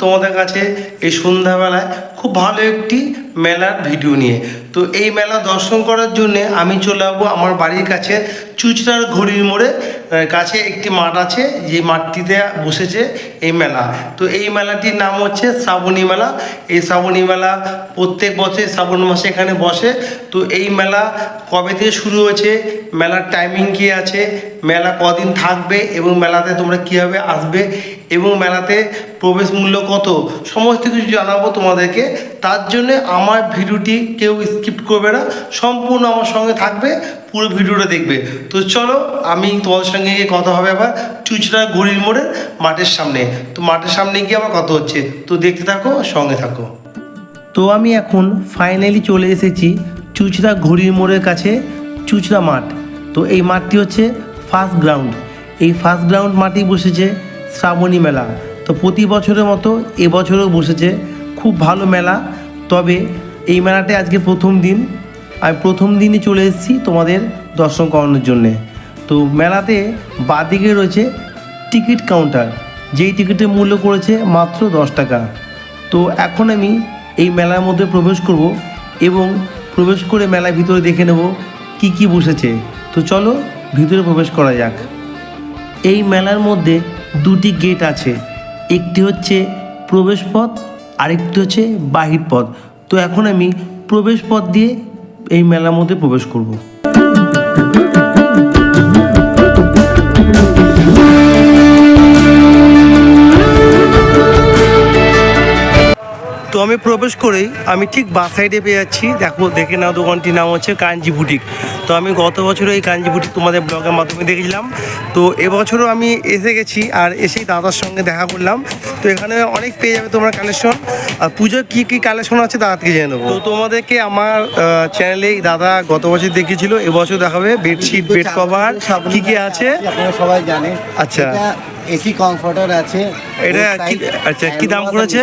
তোমাদের কাছে এই সন্ধ্যাবেলায় খুব ভালো একটি মেলার ভিডিও নিয়ে। তো এই মেলা দর্শন করার জন্য আমি চলে যাব আমার বাড়ির কাছে। চুচড়ার ঘড়ির মোড়ে কাছে একটি মাঠ আছে, যে মাঠটিতে বসেছে এই মেলা। তো এই মেলাটির নাম হচ্ছে শ্রাবণী মেলা। এই শ্রাবণী মেলা প্রত্যেক বছর শ্রাবণ মাসে এখানে বসে। তো এই মেলা কবে থেকে শুরু হয়েছে, মেলার টাইমিং কী আছে, মেলা কদিন থাকবে এবং মেলাতে তোমরা কীভাবে আসবে এবং মেলাতে প্রবেশ মূল্য কত, সমস্ত কিছু জানাব তোমাদেরকে। তার জন্য আমার ভিডিওটি কেউ স্কিপ করবে না, সম্পূর্ণ আমার সঙ্গে থাকবে, পুরো ভিডিওটা দেখবে। তো চলো, আমি তোমাদের সঙ্গে গিয়ে কথা হবে আবার চুচড়া ঘড়ির মোড়ের মাঠের সামনে। তো মাঠের সামনে গিয়ে আবার কথা হচ্ছে। তো দেখতে থাকো, সঙ্গে থাকো। তো আমি এখন ফাইনালি চলে এসেছি চুচড়া ঘড়ির মোড়ের কাছে চুচড়া মাঠ। তো এই মাঠটি হচ্ছে ফার্স্ট গ্রাউন্ড এই ফার্স্ট গ্রাউন্ড মাঠেই বসেছে শ্রাবণী মেলা। তো প্রতি বছরের মতো এবছরও বসেছে। খুব ভালো মেলা। তবে এই মেলাতে আজকে প্রথম দিন। আমি প্রথম দিনই চলে এসেছি তোমাদের দর্শন করানোর জন্যে। তো মেলাতে বাদিকে রয়েছে টিকিট কাউন্টার। যেই টিকিটের মূল্য করেছে মাত্র দশ টাকা। তো এখন আমি এই মেলার মধ্যে প্রবেশ করব এবং প্রবেশ করে মেলার ভিতরে দেখে নেব কি কি বসেছে। তো চলো ভিতরে প্রবেশ করা যাক। এই মেলার মধ্যে দুটি গেট আছে। একটি হচ্ছে প্রবেশ পথ, আরেকটি হচ্ছে বাহির পথ। তো এখন আমি প্রবেশ পথ দিয়ে এই মেলার মধ্যে প্রবেশ করব। তো আমি প্রবেশ করেই আমি ঠিক বাঁ সাইডে পেয়ে যাচ্ছি। দেখো দেখে নাও দোকানটির নাম হচ্ছে কাঞ্জি বুটিক। তো আমি গত বছরও এই কাঞ্জি বুটিক তোমাদের ব্লগের মাধ্যমে দেখেছিলাম। তো এবছরও আমি এসে গেছি আর এসেই দাদার সঙ্গে দেখা করলাম। তো এখানে অনেক পেয়ে যাবে তোমরা কালেকশন আর পুজোর কী কী কালেকশন আছে দাদাকে জেনে নেব। তো তোমাদেরকে আমার চ্যানেলেই দাদা গত বছর দেখিয়েছিল এবছর দেখাবে বেডশিট বেড কভার কী কী আছে? সবাই জানে আচ্ছা। এসি কমফর্টার আছে। এটা আচ্ছা, কি দাম করেছে?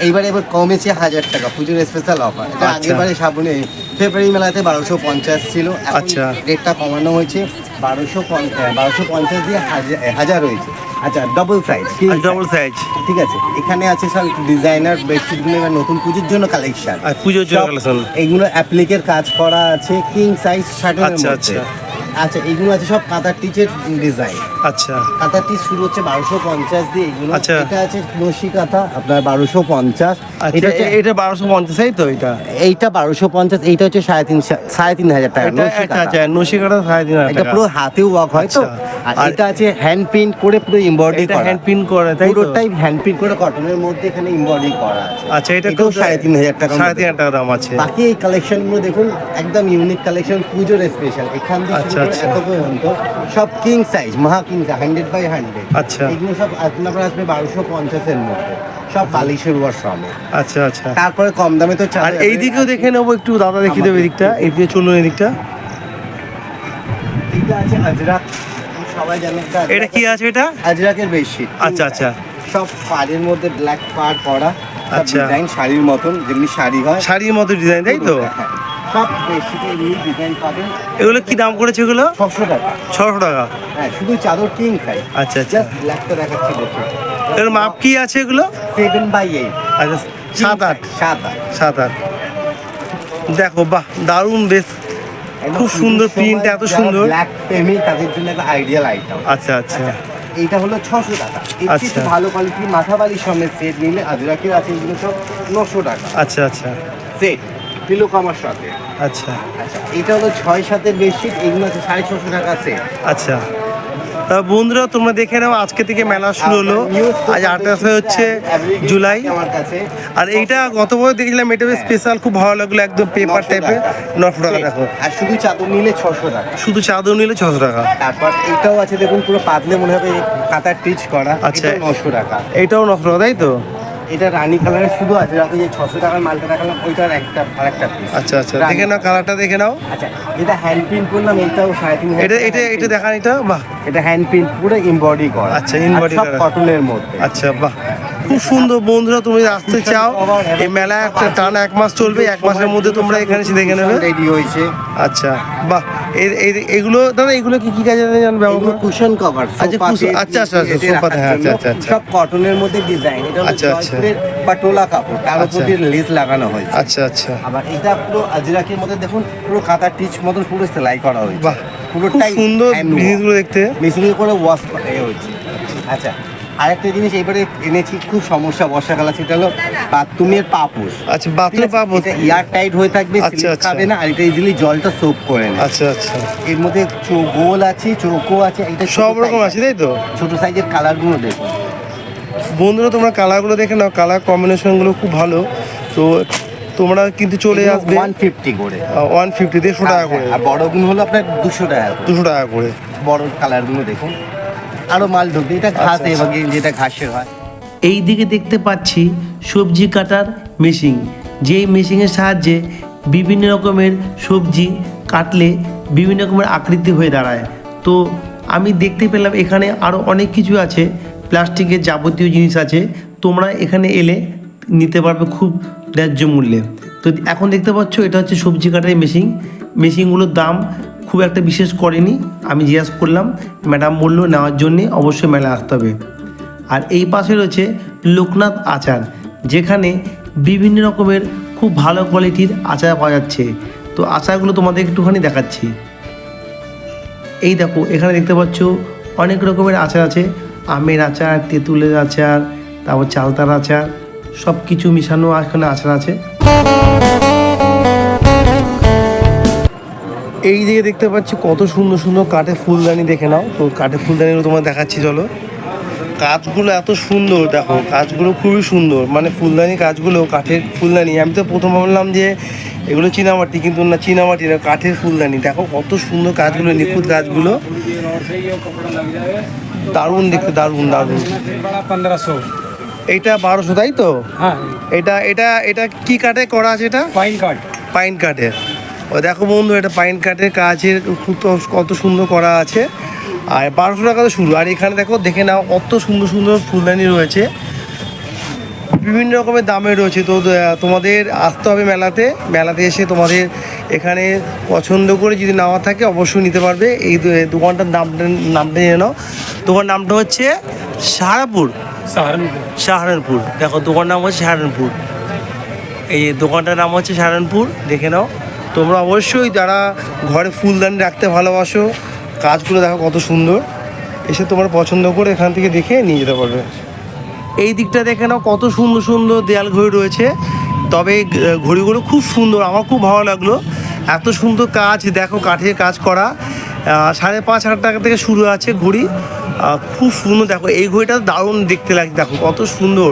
এইবারে এবার কমেছে হাজার টাকা পুজোর স্পেশাল অফার এটা আচ্ছা। আগেবারে সাবুনে ফেব্রুয়ারি মেলাতে বারোশো পঞ্চাশ ছিল। আচ্ছা। রেটটা কমানো হয়েছে বারোশো বারোশো পঞ্চাশ দিয়ে হাজার- হাজার হয়েছে। আচ্ছা ডবল সাইজ ডবল সাইজ ঠিক আছে। এখানে আছে সব ডিজাইনার বেডশিটগুলো এবার নতুন পুজোর জন্য কালেকশন আর পুজোর জন্য কালেকশন এইগুলো অ্যাপ্লিকের কাজ করা আছে কিং সাইজ শার্টের আচ্ছা, মধ্যে। আচ্ছা। এগুলো এইগুলো আছে সব কাতার টিচের ডিজাইন আচ্ছা কাতার টিচ শুরু হচ্ছে বারোশো পঞ্চাশ দিয়ে এগুলো আচ্ছা। এটা আছে নসি কাঁথা আপনার বারোশো পঞ্চাশ আচ্ছা এটা এটা বারোশো পঞ্চাশই তো এটা এইটা বারোশো পঞ্চাশ এইটা হচ্ছে সাড়ে তিন সাড়ে তিন হাজার টাকা নকশি আচ্ছা কাঁথা। আচ্ছা সাড়ে তিন হাজার এটা পুরো হাতেও ওয়াক হয় তো আচ্ছা। আর এটা আছে হ্যান্ড প্রিন্ট করে পুরো এমব্রয়ডারি করা। হ্যান্ড প্রিন্ট করে তাই তো? পুরোটাই হ্যান্ড প্রিন্ট করে কটনের মধ্যে এখানে এমব্রয়ডারি করা আছে। আচ্ছা এটা তিন হাজার টাকা সাড়ে তিন হাজার টাকা দাম আছে। বাকি এই কালেকশনগুলো দেখুন একদম ইউনিক কালেকশন পুজোর স্পেশাল এখান থেকে আচ্ছা, আচ্ছা। এত পর্যন্ত সব কিং সাইজ মহা কিং হান্ড্রেড বাই হান্ড্রেড আচ্ছা। এগুলো সব আপনার আসবে বারোশো পঞ্চাশের মধ্যে। সব বালিশের ওয়ার সমেত আচ্ছা আচ্ছা। তারপরে কম দামে তো আর এই দিকেও দেখে নেব একটু দাদা দেখিয়ে দেবে এদিকটা এদিকে চলুন এদিকটা। এটা আছে আজরাক সবাই এটা কি আছে এটা? আজরাকের বেডশিট। আচ্ছা আচ্ছা। সব পাড়ের মধ্যে ব্ল্যাক পাড় করা আচ্ছা। ডিজাইন শাড়ির মতন যেমনি শাড়ি হয়। শাড়ির মতো ডিজাইন তাই তো? হ্যাঁ, সব বেডশিটে এমনি ডিজাইন পাবেন। এগুলো কি দাম করেছে এগুলো? ছশো টাকা। ছশো টাকা। হ্যাঁ শুধু চাদর কিং সাইজ আচ্ছা আচ্ছা। ব্ল্যাকটা দেখাচ্ছি দেখুন এর মাপ কি আছে এগুলো? সেভেন বাই এইট আচ্ছা সাত আট। সাত আট। সাত আট। দেখো বাহ দারুণ বেশ। খুব সুন্দর প্রিন্ট এত সুন্দর। ব্ল্যাক প্রেমী তাদের জন্য একটা আইডিয়াল আইটেম আচ্ছা আচ্ছা। এইটা হলো ছশো টাকা। একটু আচ্ছা। ভালো কোয়ালিটির মাথা বালির সমেত সেট নিলে আজরাকের আছে এগুলো সব নশো টাকা। আচ্ছা আচ্ছা। সেট পিলো কামার সাথে আচ্ছা। আচ্ছা এটা হলো ছয় সাতের বেডশিট এগুলো আছে সাড়ে ছশো টাকা সেট আচ্ছা। বন্ধুরা তোমরা দেখে নাও আজকে থেকে মেলা শুরু হলো। আজ আঠাশে হচ্ছে জুলাই। আর এইটা গত বছর দেখলাম এটা স্পেশাল খুব ভালো লাগল একদম পেপার 900 টাইপের নশো টাকা দেখো। আর শুধু চাদর নিলে ছশো টাকা। শুধু চাদর নিলে ছশো টাকা। তারপর এটাও আছে দেখুন পুরো পাতলে মনে হবে কাতার টিচ করা। আচ্ছা। নশো টাকা। এটাও নশো টাকা তাই তো? এটা রানী কালারের শুধু আছে রাতে যে ছশো টাকার মালটা দেখালাম ওইটার একটা আরেকটা পিস আচ্ছা আচ্ছা দেখে নাও কালারটা দেখে নাও। আচ্ছা এটা হ্যান্ড প্রিন্ট করলাম এটাও সাড়ে তিন এটা এটা এটা। দেখান এটা বাহ। এটা হ্যান্ড প্রিন্ট পুরো এমবডি করা। আচ্ছা, আর সব করা। কটনের মধ্যে। আচ্ছা বাহ। খুব সুন্দর বন্ধুরা তুমি আসতে চাও। এই মেলা একটা টানা এক মাস চলবে এক মাসের মধ্যে তোমরা এখানে এসে দেখে নেবে। রেডি হয়েছে আচ্ছা বাহ। এগুলো দাদা এগুলো কি কি কাজে জানেন ব্যবহার কুশন কভার আচ্ছা, আচ্ছা, আচ্ছা, আচ্ছা, আচ্ছা, আচ্ছা, আচ্ছা। সব কটনের মধ্যে ডিজাইন এটা আচ্ছা, আচ্ছা। পাটোলা কাপড় তার উপর আচ্ছা। দিয়ে লেস লাগানো হয়েছে। আচ্ছা আচ্ছা। আবার এটা পুরো আজরাকের মধ্যে দেখুন পুরো কাঁথা টিচ মতন পুরো সেলাই করা হয়েছে। পুরোটাই সুন্দর জিনিসগুলো দেখতে। মেশিনে করে ওয়াশ করা হয়েছে। আচ্ছা আরেকটা জিনিস এবারে এনেছি খুব সমস্যা বর্ষাকাল সেটা হলো বাথরুমের পাপুস আচ্ছা বাথরুম পাবো এয়ার টাইট হয়ে থাকবে আচ্ছা, আচ্ছা। খাবে না আর এটা ইজিলি জলটা সোপ করে নেয় আচ্ছা আচ্ছা। এর মধ্যে গোল আছে চৌকো আছে এটা সব রকম আছে তাই তো? ছোট সাইজের কালারগুলো দেখুন বন্ধুরা তোমরা কালারগুলো দেখে নাও কালার কম্বিনেশনগুলো খুব ভালো। তো তোমরা কিন্তু চলে আসবে ওয়ান ফিফটি করে। ওয়ান ফিফটি দেড়শো টাকা করে। আর বড়গুলো হলো আপনার দুশো টাকা করে। দুশো টাকা করে। বড় কালারগুলো দেখুন। আরও মাল ঢুকবে এটা ঘাস আচ্ছা, এবার যেটা ঘাসের হয়। এই দিকে দেখতে পাচ্ছি সবজি কাটার মেশিন যেই মেশিনের সাহায্যে বিভিন্ন রকমের সবজি কাটলে বিভিন্ন রকমের আকৃতি হয়ে দাঁড়ায়। তো আমি দেখতে পেলাম এখানে আরও অনেক কিছু আছে প্লাস্টিকের যাবতীয় জিনিস আছে তোমরা এখানে এলে নিতে পারবে খুব ন্যায্য মূল্যে। তো এখন দেখতে পাচ্ছ এটা হচ্ছে সবজি কাটার মেশিন। মেশিনগুলোর দাম খুব একটা বিশেষ করেনি, আমি জিজ্ঞাসা করলাম, ম্যাডাম বলল নেওয়ার জন্যে অবশ্যই মেলা আসতে হবে। আর এই পাশে রয়েছে লোকনাথ আচার, যেখানে বিভিন্ন রকমের খুব ভালো কোয়ালিটির আচার পাওয়া যাচ্ছে। তো আচারগুলো তোমাদের একটুখানি দেখাচ্ছি। এই দেখো, এখানে দেখতে পাচ্ছ অনেক রকমের আচার আছে। আমের আচার, তেঁতুলের আচার, তারপর চালতার আচার সব কিছু মিশানো এখানে আচার আছে। এই দিকে দেখতে পাচ্ছি কত সুন্দর সুন্দর কাঠে ফুলদানি দেখে নাও। তো কাঠে ফুলদানিগুলো তোমার দেখাচ্ছি চলো। কাজগুলো এত সুন্দর দেখো কাজগুলো খুবই সুন্দর। মানে ফুলদানি কাজগুলো কাঠের ফুলদানি। আমি তো প্রথম ভাবলাম যে এগুলো চীনামাটি কিন্তু না চীনামাটি না কাঠের ফুলদানি। দেখো কত সুন্দর কাজগুলো নিখুঁত কাজগুলো দারুণ দেখতে দারুণ দারুণ। এটা বারোশো তাই তো? হ্যাঁ। এটা এটা এটা কি কাঠে করা আছে এটা? পাইন কাঠ। পাইন কাঠের। ও দেখো বন্ধু এটা পাইন কাটের কাজের কত সুন্দর করা আছে। আর বারোশো টাকা তো শুরু। আর এখানে দেখো দেখে নাও কত সুন্দর সুন্দর ফুলদানি রয়েছে। বিভিন্ন রকমের দামে রয়েছে। তো তোমাদের আসতে হবে মেলাতে। মেলাতে এসে তোমাদের এখানে পছন্দ করে যদি নেওয়া থাকে অবশ্যই নিতে পারবে। এই দোকানটার নামটা নামটা জেনে নাও। তোমার নামটা হচ্ছে সাহারাপুর সাহারানপুর। দেখো দোকান নাম হচ্ছে সাহারানপুর। এই দোকানটার নাম হচ্ছে সাহারানপুর। দেখে নাও। তোমরা অবশ্যই যারা ঘরে ফুলদানি রাখতে ভালোবাসো, কাজগুলো দেখো কত সুন্দর। এসে তোমরা পছন্দ করে এখান থেকে দেখে নিয়ে যেতে পারবে। এই দিকটা দেখে নাও, কত সুন্দর সুন্দর দেয়াল ঘড়ি রয়েছে। তবে ঘড়িগুলো খুব সুন্দর, আমার খুব ভালো লাগল। এত সুন্দর কাজ, দেখো কাঠের কাজ করা। সাড়ে পাঁচ হাজার টাকা থেকে শুরু আছে ঘড়ি। খুব সুন্দর, দেখো এই ঘড়িটা দারুণ দেখতে লাগে দেখো কত সুন্দর।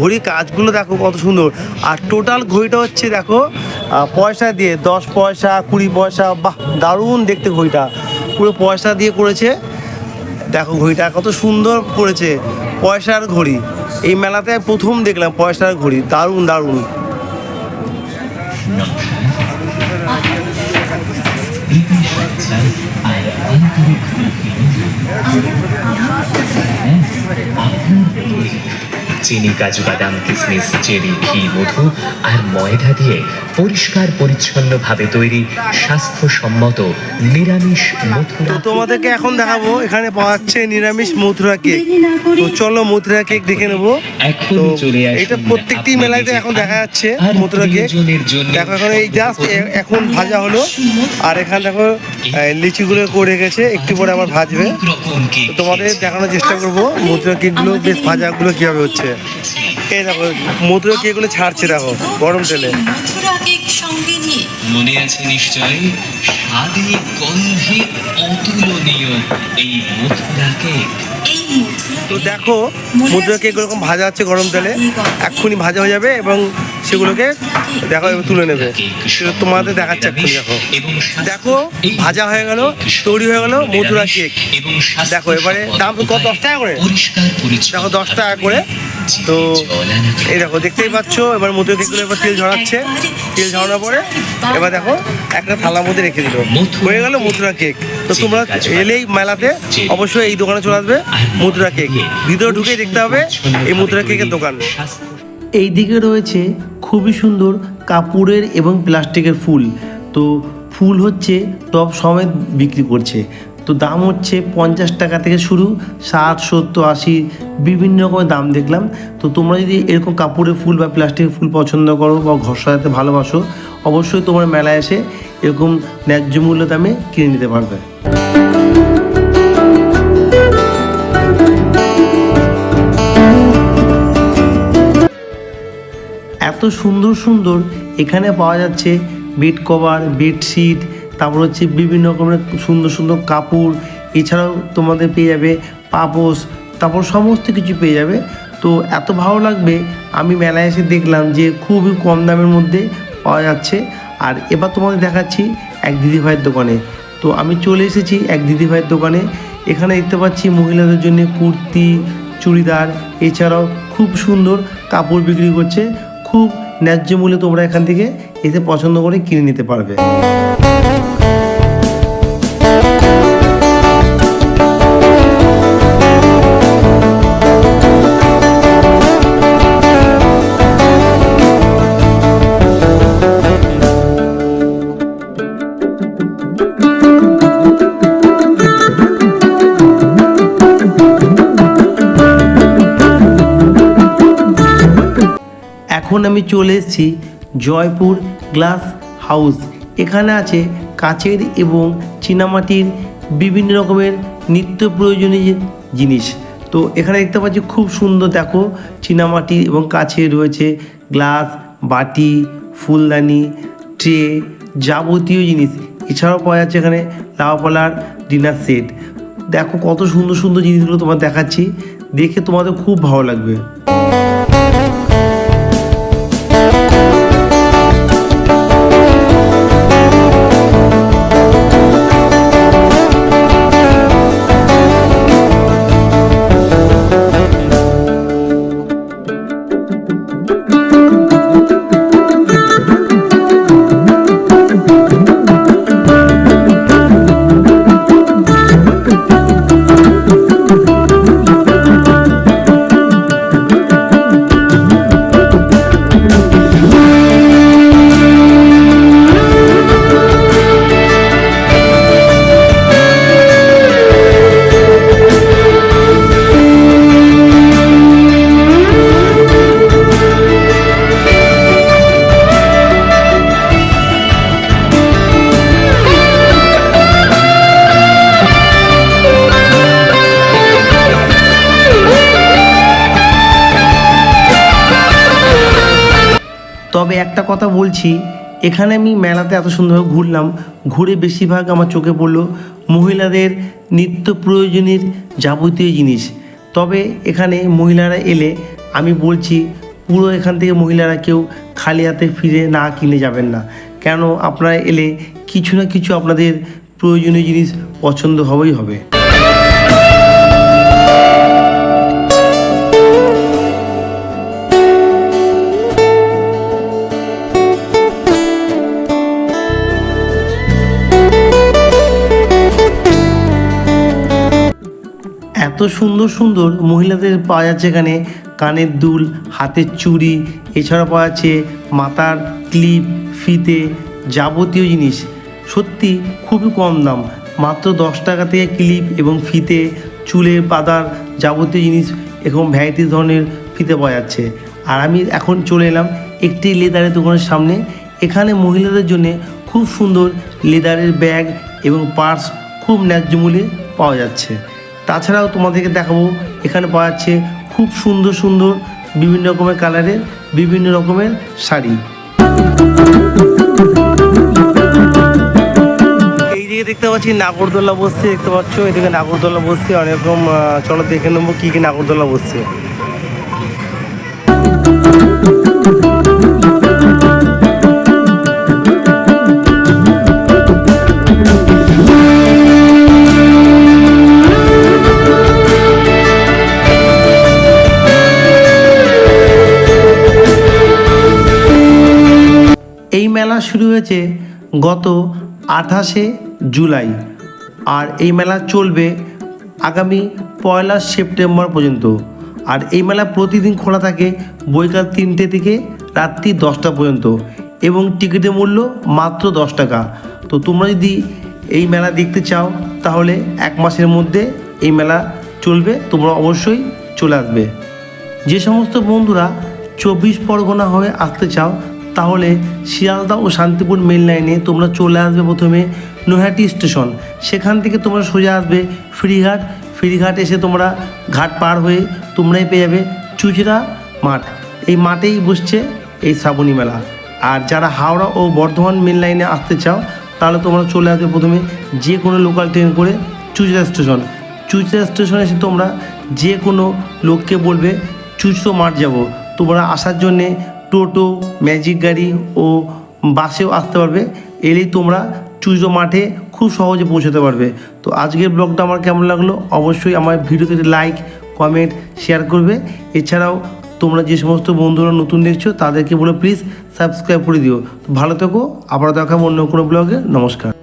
ঘড়ি কাজগুলো দেখো কত সুন্দর। আর টোটাল ঘড়িটা হচ্ছে, দেখো পয়সা দিয়ে দশ পয়সা কুড়ি পয়সা বাহ দারুণ দেখতে ঘড়িটা পুরো পয়সা দিয়ে করেছে দেখো ঘড়িটা কত সুন্দর করেছে পয়সার ঘড়ি এই মেলাতে প্রথম দেখলাম পয়সার ঘড়ি দারুণ দারুণ চিনি কাজু বাদাম কিশমিশ চেরি ঘি মধু আর ময়দা দিয়ে পরিষ্কার পরিচ্ছন্নভাবে তৈরি স্বাস্থ্যসম্মত নিরামিষ তো মথুরা তোমাদেরকে এখন দেখাবো এখানে পাওয়া যাচ্ছে নিরামিষ মথুরা কেক তো চলো মথুরা কেক দেখে নেব। তো এটা প্রত্যেকটি মেলাতে এখন দেখা যাচ্ছে মথুরা কেক দেখো এখন এই জাস্ট এখন ভাজা হলো। আর এখানে দেখো লিচিগুলো করে গেছে একটু পরে আমার ভাজবে। তো তোমাদের দেখানোর চেষ্টা করব মথুরা কেকগুলো বেশ ভাজাগুলো কীভাবে হচ্ছে। এই দেখো মথুরা কেকগুলো ছাড়ছে দেখো গরম তেলে? মথুরা সঙ্গে নিয়ে মনে আছে নিশ্চয়ই স্বাদে গন্ধে অতুলনীয় এই মথুরা কেক। তো দেখো মুদ্রা কেক এরকম ভাজা হচ্ছে গরম তেলে এক্ষুনি ভাজা হয়ে যাবে এবং সেগুলোকে দেখো তুলে নেবে। সেটা তোমাদের দেখাচ্ছে এক্ষুনি দেখো। দেখো ভাজা হয়ে গেল তৈরি হয়ে গেল মথুরা কেক। দেখো এবারে দাম কত? দশ টাকা করে। দেখো দশ টাকা করে। তো এই দেখো দেখতেই পাচ্ছ এবার মধুরা কেকগুলো এবার তেল ঝরাচ্ছে। তেল ঝরানোর পরে এবার দেখো একটা থালার মধ্যে রেখে দিল। হয়ে গেল মথুরা কেক। তো তোমরা এলেই মেলাতে অবশ্যই এই দোকানে চলে আসবে মথুরা কেক। ভিতরে ঢুকে দেখতে হবে এই মথুরা কেকের দোকান। এই দিকে রয়েছে খুবই সুন্দর কাপড়ের এবং প্লাস্টিকের ফুল। তো ফুল হচ্ছে টপ সমেত বিক্রি করছে। তো দাম হচ্ছে পঞ্চাশ টাকা থেকে শুরু, ষাট, সত্তর, আশি, বিভিন্ন রকমের দাম দেখলাম। তো তোমরা যদি এরকম কাপড়ের ফুল বা প্লাস্টিকের ফুল পছন্দ করো বা ঘর সাজাতে ভালোবাসো, অবশ্যই তোমার মেলায় এসে এরকম ন্যায্য মূল্য দামে কিনে নিতে পারবে। এত সুন্দর সুন্দর এখানে পাওয়া যাচ্ছে বেড কভার, বেডশিট তারপর হচ্ছে বিভিন্ন রকমের সুন্দর সুন্দর কাপড়, এছাড়াও তোমাদের পেয়ে যাবে পাপোশ, তারপর সমস্ত কিছু পেয়ে যাবে। তো এত ভালো লাগবে, আমি মেলায় এসে দেখলাম যে খুবই কম দামের মধ্যে পাওয়া যাচ্ছে। আর এবার তোমাদের দেখাচ্ছি এক দিদিভাইয়ের দোকানে। তো আমি চলে এসেছি এক দিদিভাইয়ের দোকানে। এখানে দেখতে পাচ্ছি মহিলাদের জন্য কুর্তি, চুড়িদার, এছাড়াও খুব সুন্দর কাপড় বিক্রি করছে। খুব ন্যায্য মূল্যে তোমরা এখান থেকে এসে পছন্দ করে কিনে নিতে পারবে। এখন আমি চলে এসেছি জয়পুর গ্লাস হাউস। এখানে আছে কাচের এবং চীনামাটির বিভিন্ন রকমের নিত্য প্রয়োজনীয় জিনিস। তো এখানে দেখতে পাচ্ছি খুব সুন্দর দেখো চীনামাটি এবং কাছে রয়েছে গ্লাস, বাটি, ফুলদানি, ট্রে যাবতীয় জিনিস। এছাড়াও পাওয়া যাচ্ছে এখানে লাউপালার ডিনার সেট। দেখো কত সুন্দর সুন্দর জিনিসগুলো তোমার দেখাচ্ছি। দেখে তোমাদের খুব ভালো লাগবে। তবে একটা কথা বলছি, এখানে আমি মেলাতে এত সুন্দরভাবে ঘুরলাম, ঘুরে বেশিরভাগ আমার চোখে পড়ল মহিলাদের নিত্য প্রয়োজনীয় যাবতীয় জিনিস। তবে এখানে মহিলারা এলে আমি বলছি, পুরো এখান থেকে মহিলারা কেউ খালি হাতে ফিরে না কিনে যাবেন না। কেন? আপনারা এলে কিছু না কিছু আপনাদের প্রয়োজনীয় জিনিস পছন্দ হবেই হবে। সুন্দর সুন্দর মহিলাদের পাওয়া যাচ্ছে এখানে। কানের দুল, হাতের চুড়ি এছাড়া পাওয়া যাচ্ছে মাথার ক্লিপ, ফিতে যাবতীয় জিনিস। সত্যি খুবই কম দাম। মাত্র দশ টাকা থেকে ক্লিপ এবং ফিতে, চুলের পাতার যাবতীয় জিনিস এরকম ভ্যারাইটি ধরনের ফিতে পাওয়া যাচ্ছে। আর আমি এখন চলে এলাম একটি লেদারের দোকানের সামনে। এখানে মহিলাদের জন্য খুব সুন্দর লেদারের ব্যাগ এবং পার্স খুব ন্যায্য মূল্যে পাওয়া যাচ্ছে। তাছাড়াও তোমাদেরকে দেখাবো, এখানে পাওয়া যাচ্ছে খুব সুন্দর সুন্দর বিভিন্ন রকমের কালারের বিভিন্ন রকমের শাড়ি। এইদিকে দেখতে পাচ্ছি নাগরদোলা বসছে, দেখতে পাচ্ছ? এদিকে নাগরদোলা বসছে, অনেক রকম চলো দেখে নেব কি কি নাগরদোলা বসছে। মেলা শুরু হয়েছে গত আঠাশে জুলাই। আর এই মেলা চলবে আগামী পয়লা সেপ্টেম্বর পর্যন্ত। আর এই মেলা প্রতিদিন খোলা থাকে বৈকাল তিনটে থেকে রাত্রি দশটা পর্যন্ত। এবং টিকিটের মূল্য মাত্র দশ টাকা। তো তোমরা যদি এই মেলা দেখতে চাও, তাহলে এক মাসের মধ্যে এই মেলা চলবে। তোমরা অবশ্যই চলে আসবে। যে সমস্ত বন্ধুরা চব্বিশ পরগনা হয়ে আসতে চাও তাহলে শিয়ালদা ও শান্তিপুর মেন লাইনে তোমরা চলে আসবে প্রথমে নৈহাটি স্টেশন সেখান থেকে তোমরা সোজা আসবে ফেরিঘাট। ফেরিঘাট এসে তোমরা ঘাট পার হয়ে তোমরাই পেয়ে যাবে চুচড়া মাঠ। এই মাঠেই বসছে এই শ্রাবণী মেলা। আর যারা হাওড়া ও বর্ধমান মেন লাইনে আসতে চাও, তাহলে তোমরা চলে আসবে প্রথমে যে কোনো লোকাল ট্রেন করে চুচড়া স্টেশন চুচড়া স্টেশনে এসে তোমরা যে কোনো লোককে বলবে, চুচড়ো মাঠ যাব। তোমরা আসার জন্যে টোটো ম্যাজিক গাড়ি ও বাসেও আসতে পারবে। এলেই তোমরা চুজো মাঠে খুব সহজে পৌঁছাতে পারবে। তো আজকের ব্লগটা আমার কেমন লাগল? অবশ্যই আমার ভিডিওতে লাইক কমেন্ট শেয়ার করবে। এছাড়াও তোমরা যে সমস্ত বন্ধুরা নতুন দেখছ, তাদেরকে বলে প্লিজ সাবস্ক্রাইব করে দিও। ভালো থেকো আবার দেখাবো অন্য কোনো ব্লগে। নমস্কার।